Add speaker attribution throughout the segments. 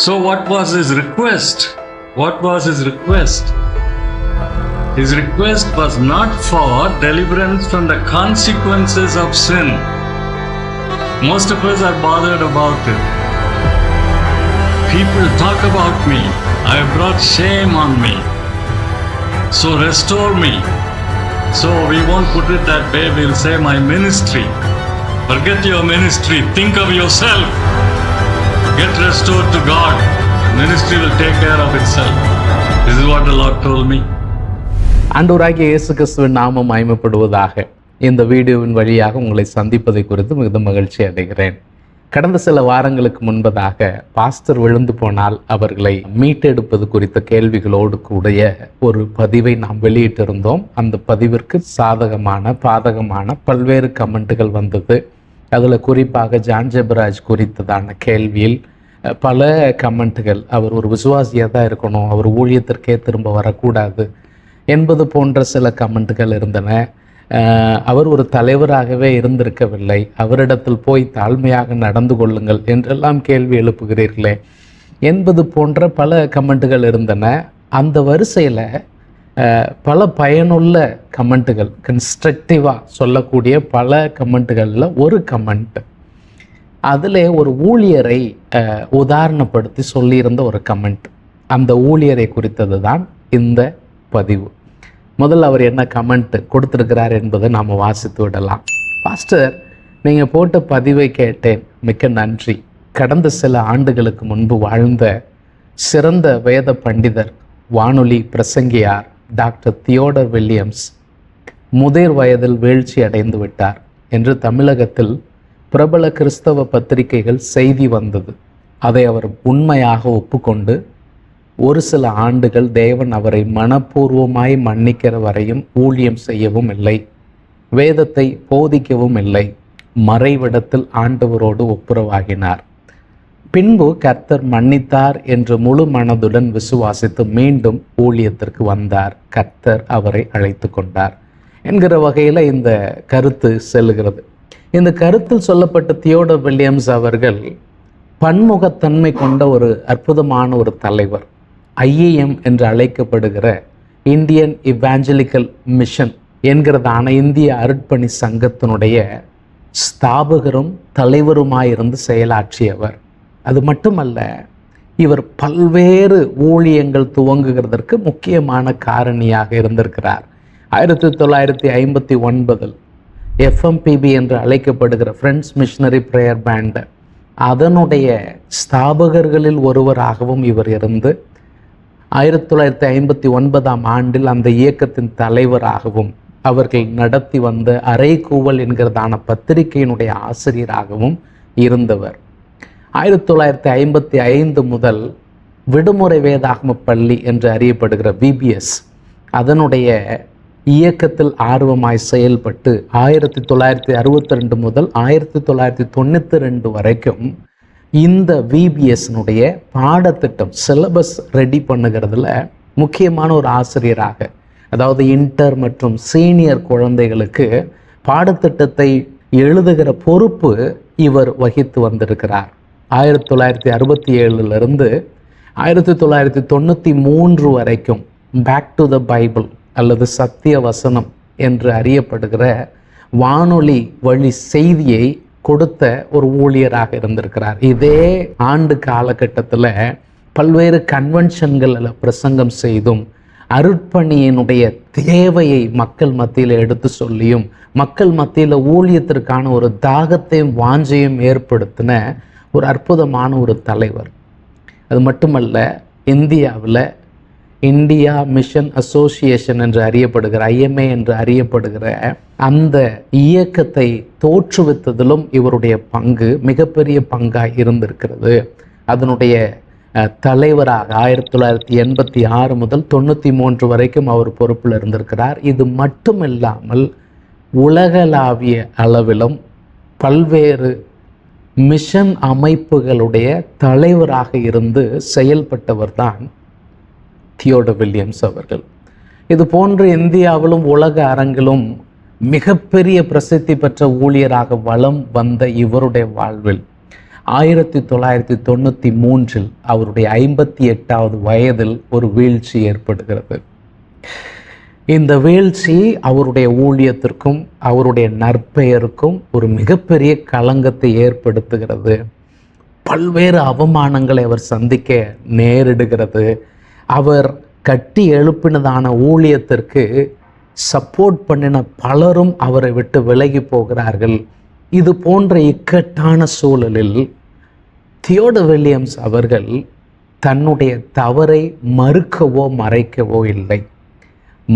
Speaker 1: So, what was his request? What was his request? His request was not for deliverance from the consequences of sin. Most of us are bothered about it. People talk about me. I have brought shame on me. So restore me. So we won't put it that way. We'll say my ministry. Forget your ministry. Think of yourself. Get restored to God. Ministry will take care of itself. This is what the Lord told me.
Speaker 2: ஆண்டவராகிய இயேசு கிறிஸ்துவின் நாமம் மயமப்படுவதாக இந்த வீடியோவின் வழியாக உங்களை சந்திப்பதை குறித்து மிகுந்த மகிழ்ச்சி அடைகிறேன் கடந்த சில வாரங்களுக்கு முன்பதாக பாஸ்டர் விழுந்து போனால் அவர்களை மீட்டெடுப்பது குறித்த கேள்விகளோடு கூடிய ஒரு பதிவை நாம் வெளியிட்டிருந்தோம் அந்த பதிவிற்கு சாதகமான பாதகமான பல்வேறு கமெண்ட்டுகள் வந்தது அதில் குறிப்பாக ஜான் ஜெபராஜ் குறித்ததான கேள்வியில் பல கமெண்ட்டுகள். அவர் ஒரு விசுவாசியாக தான் இருக்கணும். அவர் ஊழியத்திற்கே திரும்ப வரக்கூடாது என்பது போன்ற சில கமெண்ட்டுகள் இருந்தன. அவர் ஒரு தலைவராகவே இருந்திருக்கவில்லை. அவரிடத்தில் போய் தாழ்மையாக நடந்து கொள்ளுங்கள் என்றெல்லாம் கேள்வி எழுப்புகிறீர்களே என்பது போன்ற பல கமெண்ட்டுகள் இருந்தன. அந்த வரிசையில் பல பயனுள்ள கமெண்ட்டுகள் கன்ஸ்ட்ரக்டிவாக சொல்லக்கூடிய பல கமெண்ட்டுகளில் ஒரு கமெண்ட் அதில் ஒரு ஊழியரை உதாரணப்படுத்தி சொல்லியிருந்த ஒரு கமெண்ட் அந்த ஊழியரை குறித்தது தான் இந்த பதிவு. முதல்ல அவர் என்ன கமெண்ட் கொடுத்துருக்கிறார் என்பதை நாம் வாசித்து விடலாம். பாஸ்டர் நீங்கள் போட்ட பதிவை கேட்டேன். மிக்க நன்றி. கடந்த சில ஆண்டுகளுக்கு முன்பு வாழ்ந்த சிறந்த வேத பண்டிதர் வானொலி பிரசங்கியார் டாக்டர் தியோடர் வில்லியம்ஸ் முதிர் வயதில் வீழ்ச்சி அடைந்து விட்டார் என்று தமிழகத்தில் பிரபல கிறிஸ்தவ பத்திரிகைகள் செய்தி வந்தது. அதை அவர் உண்மையாக ஒப்புக்கொண்டு ஒரு சில ஆண்டுகள் தேவன் அவரை மனப்பூர்வமாய் மன்னிக்கிற வரையும் ஊழியம் செய்யவும் இல்லை. வேதத்தை போதிக்கவும் இல்லை. மறைவிடத்தில் ஆண்டவரோடு ஒப்புரவாகினார். பின்பு கர்த்தர் மன்னித்தார் என்று முழு மனதுடன் விசுவாசித்து மீண்டும் ஊழியத்திற்கு வந்தார். கர்த்தர் அவரை அழைத்து கொண்டார் என்கிற வகையில் இந்த கருத்து செல்லுகிறது இந்த கருத்தில் சொல்லப்பட்ட தியோடர் வில்லியம்ஸ் அவர்கள் பன்முகத்தன்மை கொண்ட ஒரு அற்புதமான ஒரு தலைவர் ஐஏஎம் என்று அழைக்கப்படுகிற இந்தியன் இவாஞ்சலிக்கல் மிஷன் என்கிறதான இந்திய அருட்பணி சங்கத்தினுடைய ஸ்தாபகரும் தலைவருமாயிருந்து செயலாற்றியவர். அது மட்டுமல்ல இவர் பல்வேறு ஊழியங்கள் துவங்குகிறதற்கு முக்கியமான காரணியாக இருந்திருக்கிறார். ஆயிரத்தி தொள்ளாயிரத்தி ஐம்பத்தி ஒன்பதில் எஃப்எம்பிபி என்று அழைக்கப்படுகிற ஃப்ரெண்ட்ஸ் மிஷனரி ப்ரேயர் பேண்ட் அதனுடைய ஸ்தாபகர்களில் ஒருவராகவும் இவர் இருந்து ஆயிரத்தி தொள்ளாயிரத்தி ஐம்பத்தி ஒன்பதாம் ஆண்டில் அந்த இயக்கத்தின் தலைவராகவும் அவர்கள் நடத்தி வந்த அரைக்கூவல் என்கிறதான பத்திரிகையினுடைய ஆசிரியராகவும் இருந்தவர். ஆயிரத்தி தொள்ளாயிரத்தி ஐம்பத்தி ஐந்து முதல் விடுமுறை வேதாகம பள்ளி என்று அறியப்படுகிற விபிஎஸ் அதனுடைய இயக்கத்தில் ஆர்வமாய் செயல்பட்டு ஆயிரத்தி தொள்ளாயிரத்தி அறுபத்தி ரெண்டு முதல் ஆயிரத்தி தொள்ளாயிரத்தி தொண்ணூற்றி ரெண்டு வரைக்கும் இந்த விபிஎஸ்னுடைய பாடத்திட்டம் சிலபஸ் ரெடி பண்ணுகிறதுல முக்கியமான ஒரு ஆசிரியராக அதாவது இன்டர் மற்றும் சீனியர் குழந்தைகளுக்கு பாடத்திட்டத்தை எழுதுகிற பொறுப்பு இவர் வகித்து வந்திருக்கிறார். ஆயிரத்தி தொள்ளாயிரத்தி அறுபத்தி ஏழுலேருந்து ஆயிரத்தி தொள்ளாயிரத்தி தொண்ணூற்றி மூன்று வரைக்கும் பேக் டு த பைபிள் அல்லது சத்திய வசனம் என்று அறியப்படுகிற வானொலி வழி செய்தியை கொடுத்த ஒரு ஊழியராக இருந்திருக்கிறார். இதே ஆண்டு காலகட்டத்தில் பல்வேறு கன்வென்ஷன்களில் பிரசங்கம் செய்தும் அருட்பணியினுடைய தேவையை மக்கள் மத்தியில் எடுத்து சொல்லியும் மக்கள் மத்தியில் ஊழியத்திற்கான ஒரு தாகத்தையும் வாஞ்சையும் ஏற்படுத்தின ஒரு அற்புதமான ஒரு தலைவர். அது மட்டுமல்ல இந்தியாவில் இந்தியா மிஷன் அசோசியேஷன் என்று அறியப்படுகிற ஐஎம்ஏ என்று அறியப்படுகிற அந்த இயக்கத்தை தோற்றுவித்ததிலும் இவருடைய பங்கு மிகப்பெரிய பங்காக இருந்திருக்கிறது. அதனுடைய தலைவராக ஆயிரத்தி தொள்ளாயிரத்தி எண்பத்தி ஆறு முதல் தொண்ணூற்றி மூன்று வரைக்கும் அவர் பொறுப்பில் இருந்திருக்கிறார். இது மட்டும் இல்லாமல் உலகளாவிய அளவிலும் பல்வேறு மிஷன் அமைப்புகளுடைய தலைவராக இருந்து செயல்பட்டவர் தான் தியோட வில்லியம்ஸ் அவர்கள். இது போன்று இந்தியாவிலும் உலக அரங்கிலும் மிகப்பெரிய பிரசித்தி பெற்ற ஊழியராக வலம் வந்த இவருடைய வாழ்வில் ஆயிரத்தி தொள்ளாயிரத்தி தொண்ணூற்றி மூன்றில் அவருடைய ஐம்பத்தி எட்டாவது வயதில் ஒரு வீழ்ச்சி ஏற்படுகிறது. இந்த வீழ்ச்சி அவருடைய ஊழியத்திற்கும் அவருடைய நற்பெயருக்கும் ஒரு மிகப்பெரிய களங்கத்தை ஏற்படுத்துகிறது. பல்வேறு அவமானங்களை அவர் சந்திக்க நேரிடுகிறது. அவர் கட்டி எழுப்பினதான ஊழியத்திற்கு சப்போர்ட் பண்ணின பலரும் அவரை விட்டு விலகி போகிறார்கள். இது போன்ற இக்கட்டான சூழலில் தியோட வில்லியம்ஸ் அவர்கள் தன்னுடைய தவறை மறுக்கவோ மறைக்கவோ இல்லை.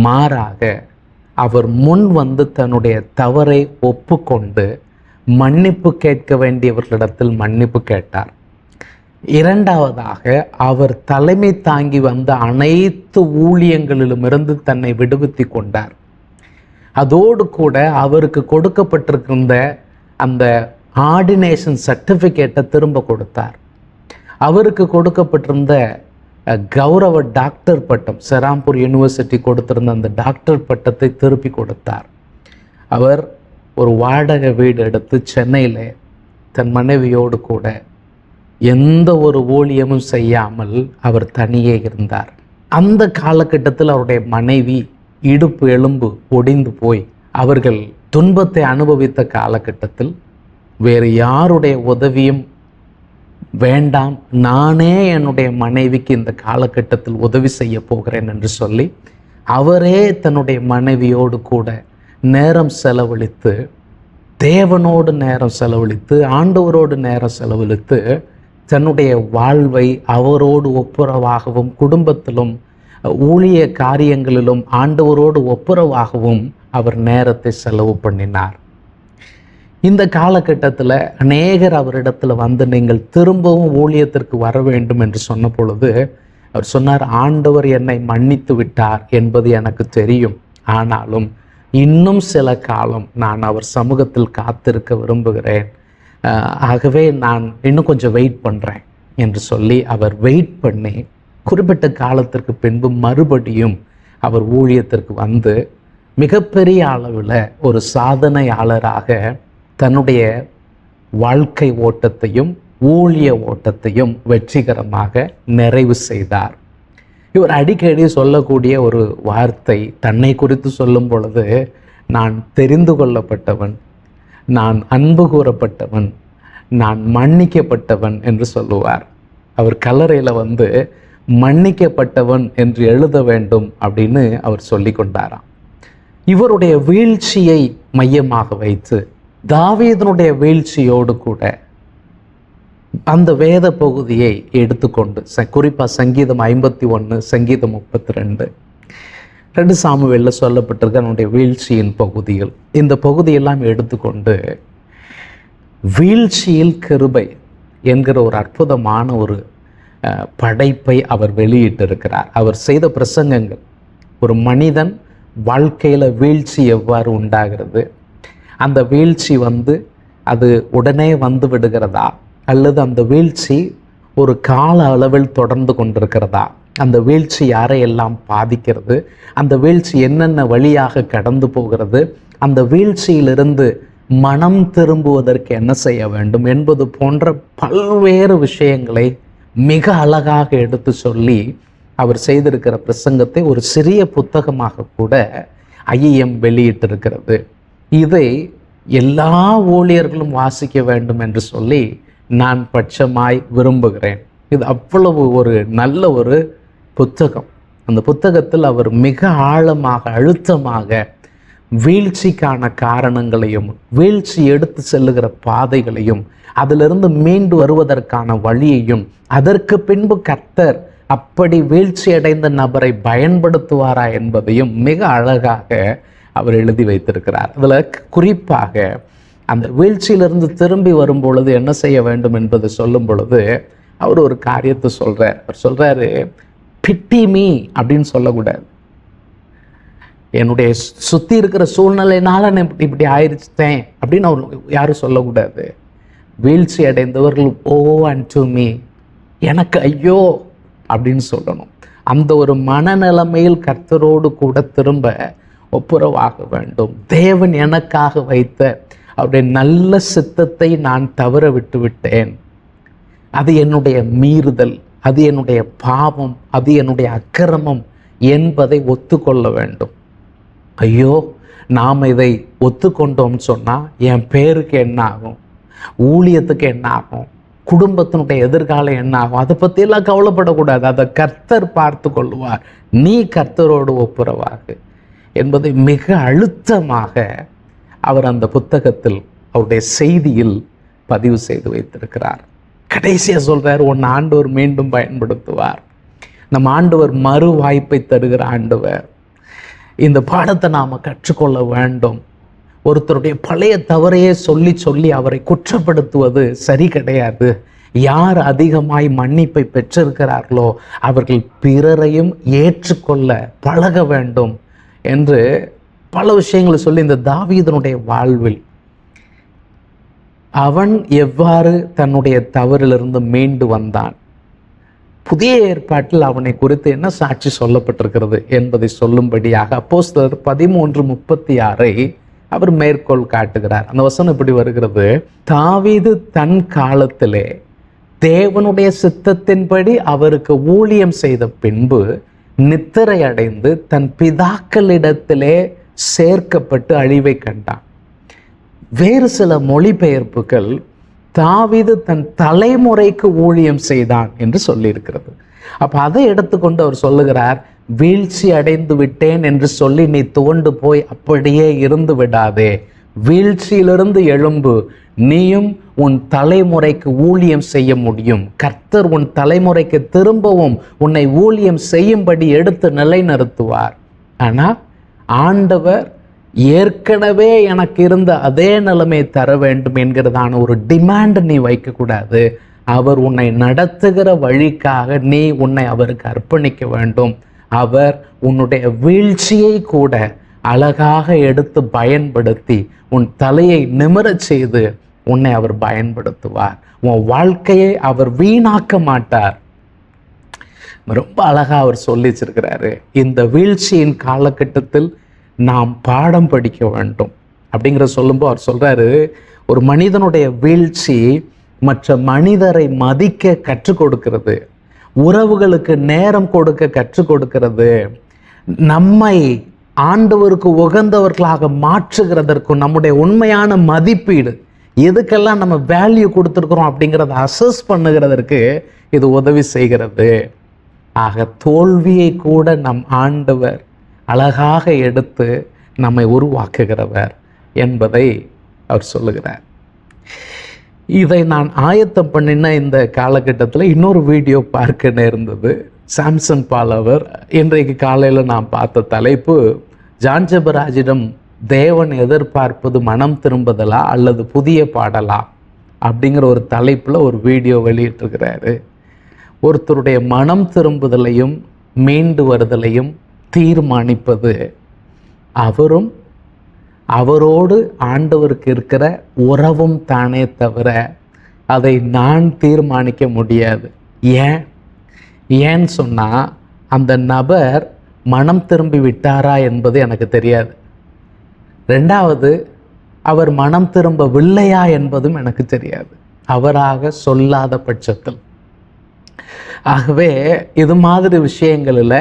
Speaker 2: மாறாக அவர் முன் வந்து தன்னுடைய தவறை ஒப்புக்கொண்டு மன்னிப்பு கேட்க வேண்டியவர்களிடத்தில் மன்னிப்பு கேட்டார். இரண்டாவதாக அவர் தலைமை தாங்கி வந்த அனைத்து ஊழியங்களிலுமிருந்து தன்னை விடுவித்து கொண்டார். அதோடு கூட அவருக்கு கொடுக்கப்பட்டிருக்கின்ற அந்த ஆர்டினேஷன் சர்டிஃபிகேட்டை திரும்ப கொடுத்தார். அவருக்கு கொடுக்கப்பட்டிருந்த கௌரவ டாக்டர் பட்டம் செராம்பூர் யூனிவர்சிட்டி கொடுத்திருந்த அந்த டாக்டர் பட்டத்தை திருப்பி கொடுத்தார். அவர் ஒரு வாடகை வீடு எடுத்து சென்னையில் தன் மனைவியோடு கூட எந்த ஒரு ஊழியமும் செய்யாமல் அவர் தனியே இருந்தார். அந்த காலகட்டத்தில் அவருடைய மனைவி இடுப்பு எலும்பு ஒடிந்து போய் அவர்கள் துன்பத்தை அனுபவித்த காலகட்டத்தில் வேறு யாருடைய உதவியும் வேண்டாம் நானே என்னுடைய மனைவிக்கு இந்த காலகட்டத்தில் உதவி செய்ய போகிறேன் என்று சொல்லி அவரே தன்னுடைய மனைவியோடு கூட நேரம் செலவழித்து தேவனோடு நேரம் செலவழித்து ஆண்டவரோடு நேரம் செலவழித்து தன்னுடைய வாழ்வை அவரோடு ஒப்புரவாகவும் குடும்பத்திலும் ஊழிய காரியங்களிலும் ஆண்டவரோடு ஒப்புரவாகவும் அவர் நேரத்தை செலவு பண்ணினார். இந்த காலகட்டத்தில் அநேகர் அவரிடத்தில் வந்து நீங்கள் திரும்பவும் ஊழியத்திற்கு வர வேண்டும் என்று சொன்ன பொழுது அவர் சொன்னார் ஆண்டவர் என்னை மன்னித்து விட்டார் என்பது எனக்கு தெரியும். ஆனாலும் இன்னும் சில காலம் நான் அவர் சமூகத்தில் காத்திருக்க விரும்புகிறேன். ஆகவே நான் இன்னும் கொஞ்சம் வெயிட் பண்ணுறேன் என்று சொல்லி அவர் வெயிட் பண்ணி குறிப்பிட்ட காலத்திற்கு பின்பு மறுபடியும் அவர் ஊழியத்திற்கு வந்து மிகப்பெரிய அளவில் ஒரு சாதனையாளராக தன்னுடைய வாழ்க்கை ஓட்டத்தையும் ஊழிய ஓட்டத்தையும் வெற்றிகரமாக நிறைவு செய்தார். இவர் அடிக்கடி சொல்லக்கூடிய ஒரு வார்த்தை தன்னை குறித்து சொல்லும் பொழுது நான் தெரிந்து கொள்ளப்பட்டவன் நான் அன்பு கூறப்பட்டவன் நான் மன்னிக்கப்பட்டவன் என்று சொல்லுவார். அவர் கல்லறையில் வந்து மன்னிக்கப்பட்டவன் என்று எழுத வேண்டும் அப்படின்னு அவர் சொல்லி கொண்டாராம். இவருடைய வீழ்ச்சியை மையமாக வைத்து தாவீதனுடைய வீழ்ச்சியோடு கூட அந்த வேத பகுதியை எடுத்துக்கொண்டு ச குறிப்பாக சங்கீதம் ஐம்பத்தி ஒன்று சங்கீதம் முப்பத்தி ரெண்டு ரெண்டு சாமுவேலில் சொல்லப்பட்டிருக்க அவனுடைய வீழ்ச்சியின் பகுதிகள். இந்த பகுதியெல்லாம் எடுத்துக்கொண்டு வீழ்ச்சியில் கிருபை என்கிற ஒரு அற்புதமான ஒரு படைப்பை அவர் வெளியிட்டிருக்கிறார். அவர் செய்த பிரசங்கங்கள். ஒரு மனிதன் வாழ்க்கையில் வீழ்ச்சி எவ்வாறு உண்டாகிறது? அந்த வீழ்ச்சி வந்து அது உடனே வந்து விடுகிறதா? அல்லது அந்த வீழ்ச்சி ஒரு கால அளவில் தொடர்ந்து கொண்டிருக்கிறதா? அந்த வீழ்ச்சி யாரையெல்லாம் பாதிக்கிறது? அந்த வீழ்ச்சி என்னென்ன வழியாக கடந்து போகிறது? அந்த வீழ்ச்சியிலிருந்து மனம் திரும்புவதற்கு என்ன செய்ய வேண்டும் என்பது போன்ற பல்வேறு விஷயங்களை மிக அழகாக எடுத்து சொல்லி அவர் செய்திருக்கிற பிரசங்கத்தை ஒரு சிறிய புத்தகமாக கூட ஐஎம் வெளியிட்டிருக்கிறது. இதை எல்லா ஊழியர்களும் வாசிக்க வேண்டும் என்று சொல்லி நான் பட்சமாய் விரும்புகிறேன். இது அவ்வளவு ஒரு நல்ல ஒரு புத்தகம். அந்த புத்தகத்தில் அவர் மிக ஆழமாக அழுத்தமாக வீழ்ச்சிக்கான காரணங்களையும் வீழ்ச்சி எடுத்து செல்லுகிற பாதைகளையும் அதிலிருந்து மீண்டு வருவதற்கான வழியையும் அதற்கு பின்பு கர்த்தர் அப்படி வீழ்ச்சி அடைந்த நபரை பயன்படுத்துவாரா என்பதையும் மிக அழகாக அவர் எழுதி வைத்திருக்கிறார். அதில் குறிப்பாக அந்த வீழ்ச்சியிலிருந்து திரும்பி வரும் பொழுது என்ன செய்ய வேண்டும் என்பதை சொல்லும் பொழுது அவர் ஒரு காரியத்தை சொல்கிறார் அவர் சொல்கிறாரு பிட்டி மீ அப்படின்னு சொல்லக்கூடாது. என்னுடைய சுற்றி இருக்கிற சூழ்நிலைனால நான் இப்படி இப்படி ஆயிடுச்சிட்டேன் அப்படின்னு அவர் யாரும் சொல்லக்கூடாது. வீழ்ச்சி அடைந்தவர்கள் ஓ அண்ட் டு மீ எனக்கு ஐயோ அப்படின்னு சொல்லணும். அந்த ஒரு மனநிலைமையில் கர்த்தரோடு கூட திரும்ப ஒப்புரவாக வேண்டும். தேவன் எனக்காக வைத்த அவருடைய நல்ல சித்தத்தை நான் தவற விட்டு விட்டேன் அது என்னுடைய மீறுதல் அது என்னுடைய பாவம் அது என்னுடைய அக்கிரமம் என்பதை ஒத்துக்கொள்ள வேண்டும். ஐயோ நாம் இதை ஒத்துக்கொண்டோம்னு சொன்னால் என் பேருக்கு என்ன ஆகும்? ஊழியத்துக்கு என்ன ஆகும்? குடும்பத்தினுடைய எதிர்காலம் என்ன ஆகும்? அதை பற்றியெல்லாம் கவலைப்படக்கூடாது. அதை கர்த்தர் பார்த்து கொள்வார் நீ கர்த்தரோடு ஒப்புரவாகு. என்பதை மிக அழுத்தமாக அவர் அந்த புத்தகத்தில் அவருடைய செய்தியில் பதிவு செய்து வைத்திருக்கிறார். கடைசியாக சொல்கிறார் உன் ஆண்டவர் மீண்டும் பயன்படுத்துவார். நம் ஆண்டவர் மறு வாய்ப்பை தருகிற ஆண்டவர். இந்த பாடத்தை நாம் கற்றுக்கொள்ள வேண்டும். ஒருத்தருடைய பழைய தவறையே சொல்லி சொல்லி அவரை குற்றப்படுத்துவது சரி கிடையாது. யார் அதிகமாய் மன்னிப்பை பெற்றிருக்கிறார்களோ அவர்கள் பிறரையும் ஏற்றுக்கொள்ள பழக வேண்டும் என்று பல விஷயங்களை சொல்லி இந்த தாவீதனுடைய வாழ்வில் அவன் எவ்வாறு தன்னுடைய தவறிலிருந்து மீண்டு வந்தான். புதிய ஏற்பாட்டில் அவனை குறித்து என்ன சாட்சி சொல்லப்பட்டிருக்கிறது என்பதை சொல்லும்படியாக அப்போஸ்தலர் பதிமூன்று முப்பத்தி ஆறை அவர் மேற்கோள் காட்டுகிறார். அந்த வசனம் இப்படி வருகிறது? தாவீது தன் காலத்திலே தேவனுடைய சித்தத்தின்படி அவருக்கு ஊழியம் செய்த பின்பு நித்திரை அடைந்து தன் பிதாக்களிடத்திலே சேர்க்கப்பட்டு அழிவை கண்டான். வேறு சில மொழிபெயர்ப்புகள் தாவிது தன் தலைமுறைக்கு ஊழியம் செய்தான் என்று சொல்லியிருக்கிறது. அப்போ அதை எடுத்துக்கொண்டு அவர் சொல்லுகிறார் வீழ்ச்சி அடைந்து விட்டேன் என்று சொல்லி நீ துவண்டு போய் அப்படியே இருந்து விடாதே. வீழ்ச்சியிலிருந்து எழும்பு. நீயும் உன் தலைமுறைக்கு ஊழியம் செய்ய முடியும். கர்த்தர் உன் தலைமுறைக்கு திரும்பவும் உன்னை ஊழியம் செய்யும்படி எடுத்து நிலைநிறுத்துவார். ஆனால் ஆண்டவர் ஏற்கனவே எனக்கு இருந்த அதே நிலைமை தர வேண்டும் என்கிறதான ஒரு டிமாண்ட் நீ வைக்கக்கூடாது. அவர் உன்னை நடத்துகிற வழிக்காக நீ உன்னை அவருக்கு அர்ப்பணிக்க வேண்டும். அவர் உன்னுடைய வீழ்ச்சியை கூட அழகாக எடுத்து பயன்படுத்தி உன் தலையை நிமிரச் செய்து உன்னை அவர் பயன்படுத்துவார். உன் வாழ்க்கையை அவர் வீணாக்க மாட்டார். ரொம்ப அழகாக அவர் சொல்லி வச்சிருக்கிறாரு இந்த வீழ்ச்சியின் காலகட்டத்தில் நாம் பாடம் படிக்க வேண்டும் அப்படிங்கிற சொல்லும்போது அவர் சொல்கிறாரு ஒரு மனிதனுடைய வீழ்ச்சி மற்ற மனிதரை மதிக்க கற்றுக் கொடுக்கிறது உறவுகளுக்கு நேரம் கொடுக்க கற்றுக் கொடுக்கிறது நம்மை ஆண்டவருக்கு உகந்தவர்களாக மாற்றுகிறதற்கும் நம்முடைய உண்மையான மதிப்பீடு எதுக்கெல்லாம் நம்ம வேல்யூ கொடுத்துருக்குறோம் அப்படிங்கிறத அசஸ் பண்ணுகிறதற்கு இது உதவி செய்கிறது. ஆக தோல்வியை கூட நம் ஆண்டவர் அழகாக எடுத்து நம்மை உருவாக்குகிறவர் என்பதை அவர் சொல்லுகிறார். இதை நான் ஆயத்தம் பண்ணின இந்த காலகட்டத்தில் இன்னொரு வீடியோ பார்க்க நேர்ந்தது. சாம்சன் பால் அவர் இன்றைக்கு காலையில் நான் பார்த்த தலைப்பு ஜான்ஜபராஜிடம் தேவன் எதிர்பார்ப்பது மனம் திரும்புதலா அல்லது புதிய பாடலா? அப்படிங்கிற ஒரு தலைப்பில் ஒரு வீடியோ வெளியிட்டிருக்கிறாரு. ஒருத்தருடைய மனம் திரும்புதலையும் மீண்டு வருதலையும் தீர்மானிப்பது அவரும் அவரோடு ஆண்டவருக்கு இருக்கிற உறவும் தானே தவிர அதை நான் தீர்மானிக்க முடியாது. ஏன்? ஏன்னு சொன்னால் அந்த நபர் மனம் திரும்பி விட்டாரா என்பது எனக்கு தெரியாது. ரெண்டாவது அவர் மனம் திரும்பவில்லையா என்பதும் எனக்கு தெரியாது. அவராக சொல்லாத பட்சத்தில். ஆகவே இது மாதிரி விஷயங்களில்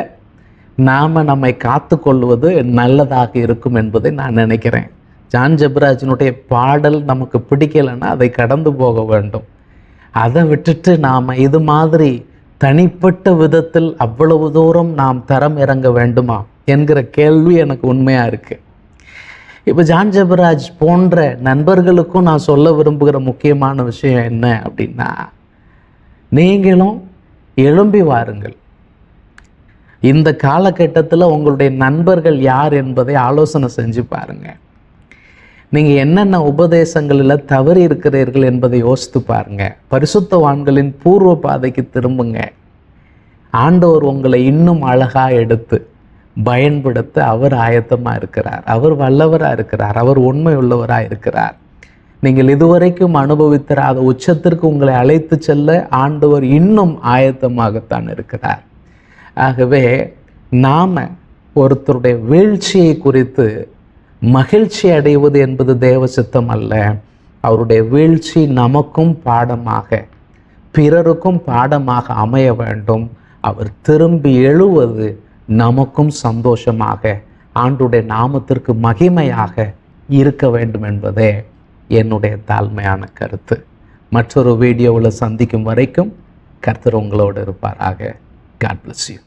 Speaker 2: நாம் நம்மை காத்து கொள்வது நல்லதாக இருக்கும் என்பதை நான் நினைக்கிறேன். ஜான் ஜப்ராஜினுடைய பாடல் நமக்கு பிடிக்கலைன்னா அதை கடந்து போக வேண்டும். அதை விட்டுட்டு நாம் இது மாதிரி தனிப்பட்ட விதத்தில் அவ்வளவு தூரம் நாம் தரம் இறங்க வேண்டுமா என்கிற கேள்வி எனக்கு உண்மையாக இருக்குது இப்போ ஜான் ஜபராஜ் போன்ற நண்பர்களுக்கும் நான் சொல்ல விரும்புகிற முக்கியமான விஷயம் என்ன அப்படின்னா நீங்களும் எழும்பி வாருங்கள். இந்த காலகட்டத்தில் உங்களுடைய நண்பர்கள் யார் என்பதை ஆலோசனை செஞ்சு பாருங்கள் நீங்கள் என்னென்ன உபதேசங்களில் தவறி இருக்கிறீர்கள் என்பதை யோசித்து பாருங்கள் பரிசுத்தவான்களின் பூர்வ பாதைக்கு திரும்புங்க. ஆண்டவர் உங்களை இன்னும் அழகாக எடுத்து பயன்படுத்த அவர் ஆயத்தமாக இருக்கிறார். அவர் வல்லவராக இருக்கிறார். அவர் உண்மை உள்ளவராக இருக்கிறார். நீங்கள் இதுவரைக்கும் அனுபவித்திராத உச்சத்திற்கு உங்களை அழைத்து செல்ல ஆண்டவர் இன்னும் ஆயத்தமாகத்தான் இருக்கிறார். ஆகவே நாம் ஒருத்தருடைய வீழ்ச்சியை குறித்து மகிழ்ச்சி அடைவது என்பது தேவ சித்தம் அல்ல. அவருடைய வீழ்ச்சி நமக்கும் பாடமாக பிறருக்கும் பாடமாக அமைய வேண்டும். அவர் திரும்பி எழுவது நமக்கும் சந்தோஷமாக ஆண்டுடைய நாமத்திற்கு மகிமையாக இருக்க வேண்டும் என்பதே. என்னுடைய தாழ்மையான கருத்து. மற்றொரு வீடியோவில் சந்திக்கும் வரைக்கும் கர்த்தர் உங்களோடு இருப்பாராக. God bless you